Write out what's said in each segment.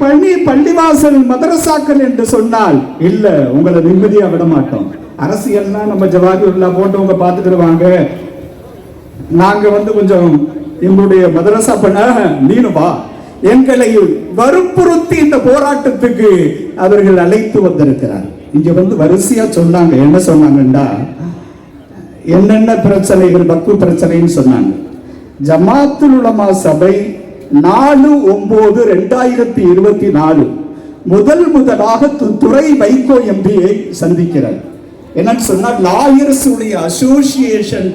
பள்ளி பள்ளிவாசல் மதரசாக்கள் என்று சொன்னால் இல்ல உங்களை நிம்மதியா விட மாட்டோம் அரசியல்னா நம்ம ஜவாஹிருல்லா போட்டவங்க பார்த்துக்கிடுவாங்க. நாங்க வந்து கொஞ்சம் எங்களுடைய மதரசா பண்ண நீனு வா. எங்களை வற்புறுத்தி இந்த போராட்டத்துக்கு அவர்கள் அழைத்து வந்திருக்கிறார். இங்க வந்து வரிசையா சொன்னாங்க. என்ன சொன்னாங்கண்டா என்னென்ன பிரச்சனைகள் பக்கு பிரச்சனைன்னு சொன்னாங்க. ஜமாத்துல் உலமா சபை நாலு ஒன்பது ரெண்டாயிரத்தி இருபத்தி நாலு. முதல் முதலாக து- துறை வைகோ எம்பியை சந்திக்கிறார். என்னன்னு சொன்னா லாயர்ஸ் உடைய அசோசியேஷன்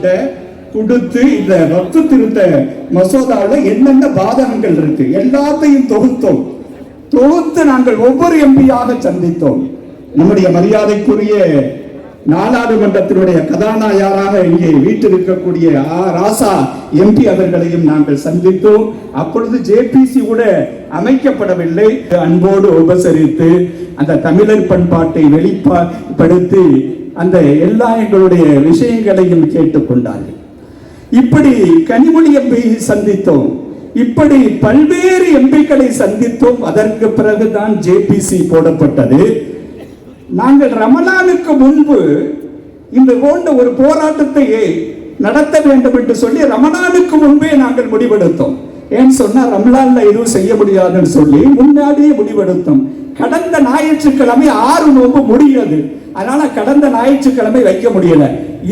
கொடுத்து இந்த ரத்து திருத்த மசோதாவில் என்னென்ன பாதகங்கள் இருக்கு எல்லாத்தையும் தொகுத்தோம். தொகுத்து நாங்கள் ஒவ்வொரு எம்பியாக சந்தித்தோம். நம்முடைய மரியாதைக்குரிய நாடாளுமன்றத்தினுடைய கதாநாயகராக இங்கே வீட்டில் ஆ ராசா எம்பி அவர்களையும் நாங்கள் சந்தித்தோம். அப்பொழுது ஜேபிசி கூட அமைக்கப்படவில்லை. அன்போடு உபசரித்து அந்த தமிழர் பண்பாட்டை வெளிப்படுத்தி அந்த எல்லா எங்களுடைய விஷயங்களையும் கேட்டுக்கொண்டார்கள். இப்படி கனிமொழி எம்பி சந்தித்தோம். இப்படி பல்வேறு எம்பிக்களை சந்தித்தோம். அதற்கு பிறகுதான் ஜேபிசி போடப்பட்டது. நாங்கள் ரமலானுக்கு முன்பு இந்த போன்ற ஒரு போராட்டத்தையே நடத்த வேண்டும் என்று சொல்லி ரமணானுக்கு முன்பே நாங்கள் முடிவெடுத்தோம். ஏன்னு சொன்னா ரம்லான்ல எதுவும் செய்ய முடியாதுன்னு சொல்லி முன்னாடியே முடிவெடுத்தோம். கடந்த ஞாயிற்றுக்கிழமை ஆறு நோம்பு முடியாது. அதனால கடந்த ஞாயிற்றுக்கிழமை வைக்க முடியல.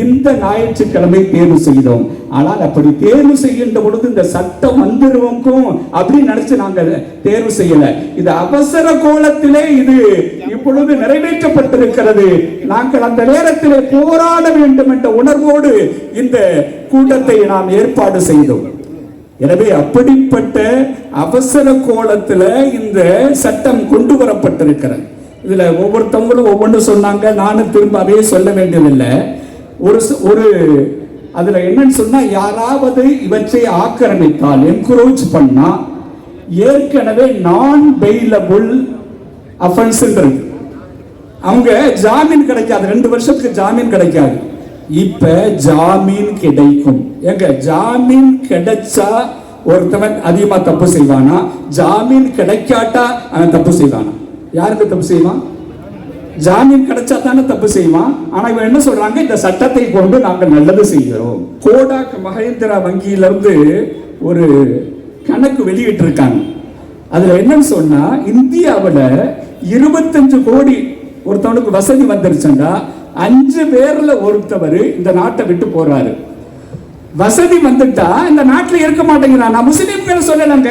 இந்த ஞாயிற்றுக்கிழமை தேர்வு செய்தோம். ஆனால் அப்படி தேர்வு செய்கின்ற பொழுது இந்த சட்டம் வந்துருவோக்கும் அப்படின்னு நினைச்சு நாங்கள் தேர்வு செய்யல. இது அவசர கோலத்திலே இது இப்பொழுது நிறைவேற்றப்பட்டிருக்கிறது. நாங்கள் அந்த நேரத்திலே போராட வேண்டும் என்ற உணர்வோடு இந்த கூட்டத்தை நாம் ஏற்பாடு செய்தோம். எனவே அப்படிப்பட்ட அவசர கோலத்தில் இந்த சட்டம் கொண்டு வரப்பட்டிருக்கிறது. இதில் ஒவ்வொருத்தவங்களும் ஒவ்வொன்று சொன்னாங்க நானும் திரும்ப அதையே சொல்ல வேண்டியதில்லை. ஒரு ஒரு அதில் என்னன்னு சொன்னால் யாராவது இவற்றை ஆக்கிரமித்தால் என்கரேஜ் பண்ணால் ஏற்கனவே நான் பெயிலபுள் அஃபென்ஸ் இருக்கு. அவங்க ஜாமீன் கிடைக்காது. ரெண்டு வருஷத்துக்கு ஜாமீன் கிடைக்காது. இப்ப ஜாமீன் கிடைக்கும். எங்க? ஜாமீன் கிடைச்சா ஒருத்தவன் அதிகமா தப்பு செய்வானா? ஜாமீன் கிடைக்காட்டா அவன் தப்பு செய்வானா? யாருக்கு தப்பு செய்வான்? ஜாமீன் கிடைச்சா தானே தப்பு செய்வான். ஆனா இவன் என்ன சொல்றாங்க? இந்த சட்டத்தை கொண்டு நாங்கள் நல்லது செய்கிறோம். கோடாக் மகேந்திரா வங்கியிலிருந்து ஒரு கணக்கு வெளியிட்டு இருக்காங்க அதுல என்னன்னு சொன்னா இந்தியாவுல இருபத்தஞ்சு கோடி ஒருத்தவனுக்கு வசதி வந்துருச்சுண்டா அஞ்சு பேர்ல ஒருத்தவர் இந்த நாட்டை விட்டு போறாரு. வசதி வந்துட்டா இந்த நாட்டில் இருக்க மாட்டேங்கிறான். நான் முஸ்லீம்கள் சொல்லலங்க.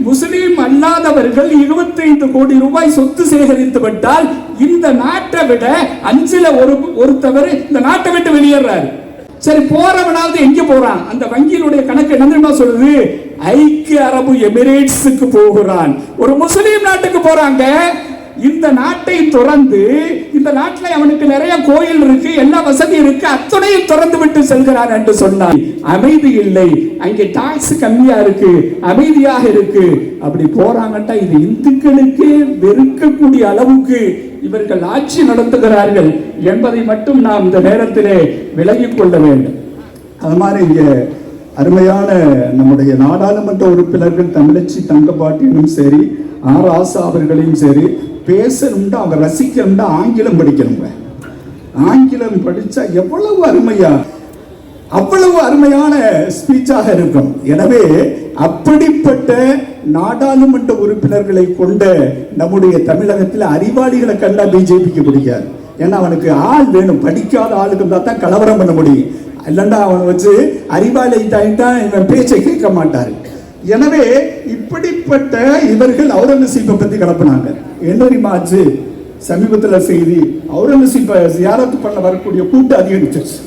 முஸ்லீம் அல்லாதவர்கள் 25 கோடி ரூபாய் சொத்து சேகரித்து விட்டால் இந்த நாட்டை விட அஞ்சுல ஒரு ஒருத்தவர் இந்த நாட்டை விட்டு வெளியேறாரு. சரி போறவனாவது எங்க போறான்? அந்த வங்கியினுடைய கணக்கு என்ன சொல்லுது? ஐக்கிய அரபு எமிரேட்ஸுக்கு போகிறான். ஒரு முஸ்லீம் நாட்டுக்கு போறாங்க. இந்த நாட்டை துறந்து இந்த நாட்டில் அவனுக்கு நிறைய கோயில் இருக்கு எல்லா வசதி இருக்கு அத்துணையும் திறந்து விட்டு செல்கிறான் என்று சொன்னான் அமைதி இல்லை. அங்கே டாக்ஸ் கம்மியா இருக்கு அமைதியாக இருக்கு. அப்படி போறாங்கட்டா இது இந்துக்களுக்கு வெறுக்கக்கூடிய அளவுக்கு இவர்கள் ஆட்சி நடத்துகிறார்கள் என்பதை மட்டும் நாம் இந்த நேரத்திலே விலகிக் கொள்ள வேண்டும். அது மாதிரி இங்க அருமையான நம்முடைய நாடாளுமன்ற உறுப்பினர்கள் தமிழச்சி தங்கப்பாட்டினும் சரி ஆர் ஆசா அவர்களையும் சரி பேசணும்னா அவங்க ரசிக்கணும்னா ஆங்கிலம் படிக்கணுங்க ஆங்கிலம் படித்தா எவ்வளவு அருமையா அவ்வளவு அருமையான ஸ்பீச்சாக இருக்கும். எனவே அப்படிப்பட்ட நாடாளுமன்ற உறுப்பினர்களை கொண்ட நம்முடைய தமிழகத்தில் அறிவாளிகளை கண்டா பிஜேபிக்கு பிடிக்காது. ஏன்னா அவனுக்கு ஆள் வேணும். படிக்காத ஆளுக்கு தான் கலவரம் பண்ண முடியும். இல்லைன்னா அவனை வச்சு அறிவாளி தாயிட்டான் இவன் பேச்சை கேட்க மாட்டாரு. எனவே இப்படிப்பட்ட இவர்கள் அவுரங்கசீப்பை பத்தி கிளப்பினாங்க என்ன தெரியுமா ஆச்சு? சமீபத்துல செய்தி அவுரங்கசீப்பை ஜியாரத்து பண்ண வரக்கூடிய கூட்டம் அதிகரிச்சிருச்சு.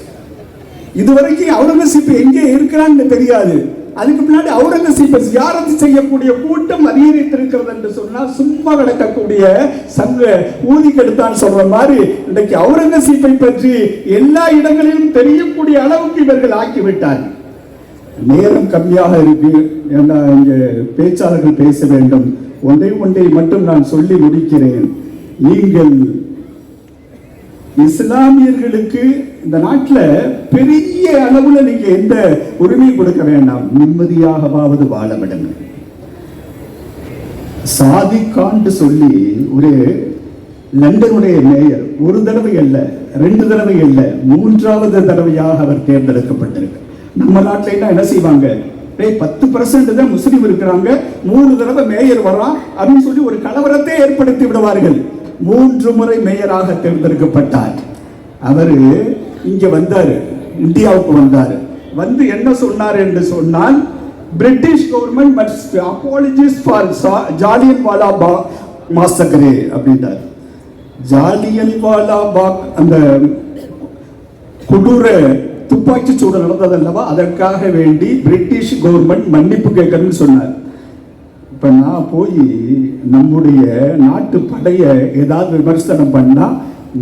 இதுவரைக்கும் அவுரங்கசீப் எங்கே இருக்கிறான்னு தெரியாது. அதுக்கு முன்னாடி அவுரங்கசீப்பை ஜியாரத்து செய்யக்கூடிய கூட்டம் அதிகரித்திருக்கிறது என்று சொன்னால் சும்மா கிடக்கக்கூடிய சங்க ஊதி கெடுத்தான் சொல்ற மாதிரி இன்றைக்கு அவுரங்கசீப்பை பற்றி எல்லா இடங்களிலும் தெரியக்கூடிய அளவுக்கு இவர்கள் ஆக்கிவிட்டார்கள். நேரம் கம்மியாக இருக்கு ஏன்னா பேச்சாளர்கள் பேச வேண்டும். ஒன்றை ஒன்றை மட்டும் நான் சொல்லி முடிக்கிறேன். நீங்கள் இஸ்லாமியர்களுக்கு இந்த நாட்டுல பெரிய அளவுல நீங்க எந்த உரிமையும் கொடுக்க வேண்டாம். நிம்மதியாகவாவது வாழ விடுங்க சாதிக்காண்டு சொல்லி ஒரு லண்டனுடைய மேயர் ஒரு தடவை அல்ல ரெண்டு தடவை அல்ல மூன்றாவது தடவையாக அவர் தேர்ந்தெடுக்கப்பட்டிருக்கிறார். நம்ம நாட்டில என்ன செய்வாங்க? டேய் பத்து பர்சன்ட் தான் முஸ்லீம் இருக்கிறாங்க. மூணு தடவை மேயர் வரா அப்படின்னு சொல்லி ஒரு கலவரத்தை ஏற்படுத்தி விடுவார்கள். மூன்று முறை மேயராக தேர்ந்தெடுக்கப்பட்டார். அவரு இங்க வந்தாரு இந்தியாவுக்கு வந்தாரு. வந்து என்ன சொன்னார் என்று சொன்னால் British government must apologise for Jallianwala Bagh massacre அப்படின்றார். ஜாலியன் வாலா பாக் அந்த கொடூர துப்பாக்கி சூடு நடந்தது அல்லவா அதற்காக வேண்டி பிரிட்டிஷ் கவர்மெண்ட் மன்னிப்பு கேட்கணும்னு சொன்னார். இப்போ நான் போய் நம்முடைய நாட்டு படையை ஏதாவது விமர்சனம் பண்ணால்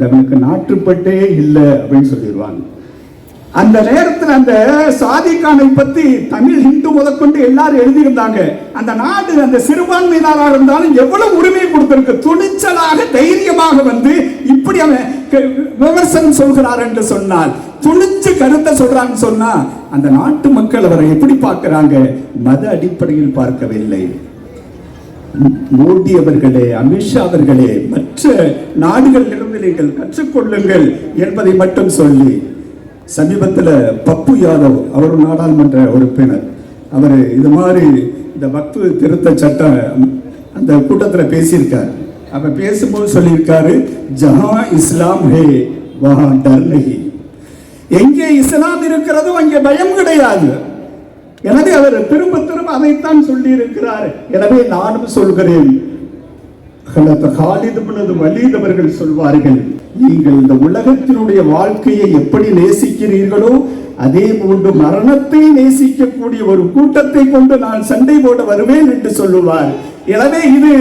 நமக்கு நாட்டுப்பட்டே இல்லை அப்படின்னு சொல்லிடுவாங்க. அந்த நேரத்தில் அந்த சாதிக்கானை பத்தி தமிழ் ஹிந்து முதற்கொண்டு எல்லாரும் எழுதியிருந்தாங்க. அந்த நாடு அந்த சிறுபான்மையினராக இருந்தாலும் எவ்வளவு உரிமை கொடுத்திருக்கு. துணிச்சலாக தைரியமாக வந்து இப்படி அவன் விமர்சனம் சொல்கிறார் என்று சொன்னால் துணிச்சு கருத்தை சொல்றான்னு சொன்னா அந்த நாட்டு மக்கள் அவரை எப்படி பார்க்கறாங்க? மத அடிப்படையில் பார்க்கவில்லை. மோடி அவர்களே அமித்ஷா அவர்களே மற்ற நாடுகளிலிருந்து நீங்கள் கற்றுக்கொள்ளுங்கள் என்பதை மட்டும் சொல்லி சமீபத்தில் பப்பு யாதவ் அவர் நாடாளுமன்ற உறுப்பினர். அவர் இது மாதிரி இந்த வக்ஃபு திருத்த சட்டம் அந்த கூட்டத்தில் பேசியிருக்கார். அப்போ பேசும்போது சொல்லியிருக்காரு ஜஹா இஸ்லாம் ஹே வஹா டர்னஹி எங்கே இஸ்லாம் இருக்கிறதோ அங்கே பயம் கிடையாது. எனவே அவர் திரும்ப திரும்ப அதைத்தான் சொல்லி இருக்கிறார் எனவே நானும் சொல்கிறேன் ஹலத் காலிதமனது வலிதவர்கள் அவர்கள் சொல்வார்கள் நீங்கள் இந்த உலகத்தினுடைய வாழ்க்கையை எப்படி நேசிக்கிறீர்களோ அதே போன்று மரணத்தை நேசிக்கக்கூடிய ஒரு கூட்டத்தை கொண்டு நான் சண்டை போட வருவேன் என்று சொல்லுவார். எனவே இது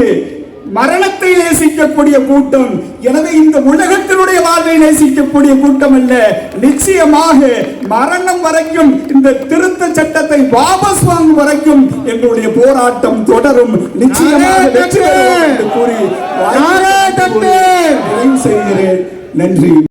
மரணத்தை நேசிக்கக்கூடிய கூட்டம். எனவே இந்த உலகத்தினுடைய வாழ்வை நேசிக்கக்கூடிய கூட்டம் அல்ல நிச்சயமாக மரணம் வரைக்கும் இந்த திருத்த சட்டத்தை வாபஸ் வாங்கும் வரைக்கும் எங்களுடைய போராட்டம் தொடரும். நிச்சயமாக வெற்றி என்று கூறி செய்கிறேன். நன்றி.